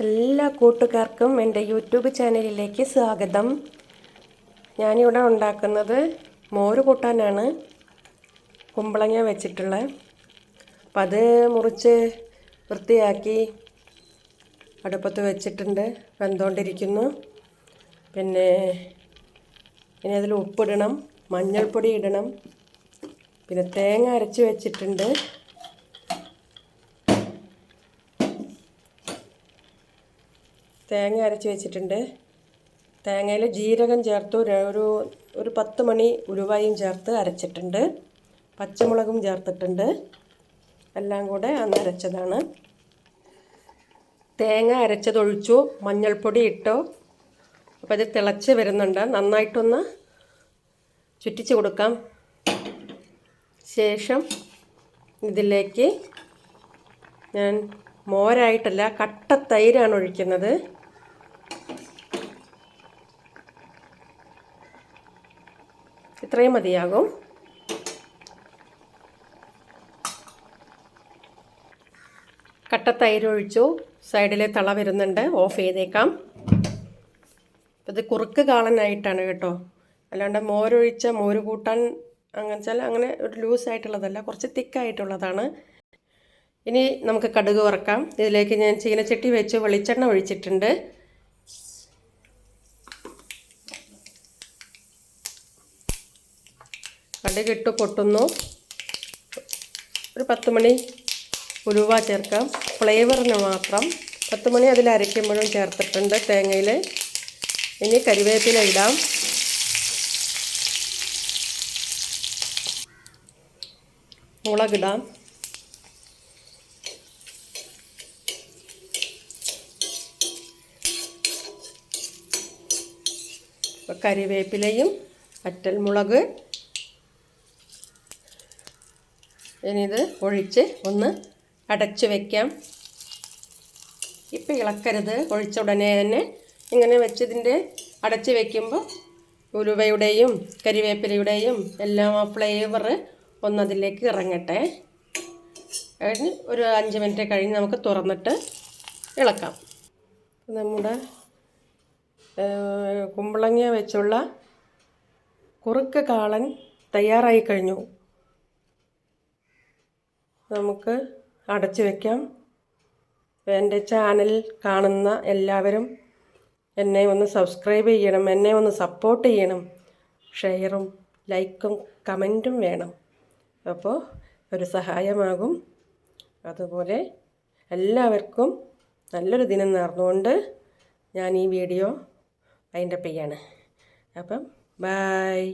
എല്ലാ കൂട്ടുകാർക്കും എന്റെ യൂട്യൂബ് ചാനലിലേക്ക് സ്വാഗതം. ഞാനിവിടെ ഉണ്ടാക്കുന്നത് മോര് കൂട്ടാനാണ്. കുമ്പളങ്ങ വെച്ചിട്ടുള്ളത് അപ്പം അത് മുറിച്ച് വൃത്തിയാക്കി അടുപ്പത്ത് വെച്ചിട്ടുണ്ട്. വെന്തുകൊണ്ടിരിക്കുന്നു പിന്നെ ഇനി അതിൽ ഉപ്പിടണം. മഞ്ഞൾപ്പൊടി ഇടണം. പിന്നെ തേങ്ങ അരച്ച് വെച്ചിട്ടുണ്ട്. തേങ്ങ അരച്ച് വെച്ചിട്ടുണ്ട്. തേങ്ങയിൽ ജീരകം ചേർത്ത് ഒരു- ഒരു പത്ത് മണി ഉലുവായും ചേർത്ത് അരച്ചിട്ടുണ്ട്. പച്ചമുളകും ചേർത്തിട്ടുണ്ട്. എല്ലാം കൂടെ അന്ന് അരച്ചതാണ്. തേങ്ങ അരച്ചതൊഴിച്ചു. മഞ്ഞൾപ്പൊടി ഇട്ടോ. അപ്പോൾ ഇത് തിളച്ച് വരുന്നുണ്ട്. നന്നായിട്ടൊന്ന് ചുറ്റിച്ച് കൊടുക്കാം. ശേഷം ഇതിലേക്ക് ഞാൻ മോരായിട്ടല്ല കട്ട തൈരാണ് ഒഴിക്കുന്നത്. ഇത്രയും മതിയാകും. കട്ട തൈര് ഒഴിച്ചു. സൈഡിലെ തള വരുന്നുണ്ട് ഓഫ് ചെയ്തേക്കാം. ഇത് കുറുക്ക് കാളനായിട്ടാണ് കേട്ടോ. അല്ലാണ്ട് മോരൊഴിച്ച മോര് കൂട്ടാൻ അങ്ങനെ വെച്ചാൽ അങ്ങനെ ഒരു ലൂസായിട്ടുള്ളതല്ല കുറച്ച് തിക്കായിട്ടുള്ളതാണ്. ഇനി നമുക്ക് കടുക് വറക്കാം. ഇതിലേക്ക് ഞാൻ ചീനച്ചട്ടി വെച്ച് വെളിച്ചെണ്ണ ഒഴിച്ചിട്ടുണ്ട്. കടുക് ഇട്ട് പൊട്ടുന്നു. ഒരു പത്ത് മണി ഉലുവ ചേർക്കാം. ഫ്ലേവറിന് മാത്രം. പത്ത് മണി അതിൽ അരയ്ക്കുമ്പോഴും ചേർത്തിട്ടുണ്ട് തേങ്ങയിൽ ഇനി കരിവേപ്പില ഇടാം. മുളകിടാം. അപ്പോൾ കരിവേപ്പിലയും വറ്റൽമുളക്. ഇനി ഇത് ഒഴിച്ച് ഒന്ന് അടച്ച് വയ്ക്കാം ഇപ്പം ഇളക്കരുത്. ഒഴിച്ച ഉടനെ തന്നെ ഇങ്ങനെ വെച്ചതിന്റെ അടച്ച് വയ്ക്കുമ്പോൾ ഉലുവയുടെയും കരിവേപ്പിലയുടെയും എല്ലാം ആ ഫ്ലേവർ ഒന്നതിലേക്ക് ഇറങ്ങട്ടെ. കഴിഞ്ഞ് ഒരു അഞ്ച് മിനിറ്റ് കഴിഞ്ഞ് നമുക്ക് തുറന്നിട്ട് ഇളക്കാം. നമ്മുടെ കുമ്പളങ്ങ വെച്ചുള്ള കുറുക്ക് കാളൻ തയ്യാറായി കഴിഞ്ഞു. നമുക്ക് അടച്ചു വയ്ക്കാം എന്റെ ചാനൽ കാണുന്ന എല്ലാവരും എന്നെ ഒന്ന് സബ്സ്ക്രൈബ് ചെയ്യണം എന്നെ ഒന്ന് സപ്പോർട്ട് ചെയ്യണം. ഷെയറും ലൈക്കും കമന്റും വേണം. അപ്പോൾ ഒരു സഹായമാകും. അതുപോലെ എല്ലാവർക്കും നല്ലൊരു ദിനം നേർന്നുകൊണ്ട് ഞാൻ ഈ വീഡിയോ അതിന്റെ ചെയ്യാണ് അപ്പം ബായ്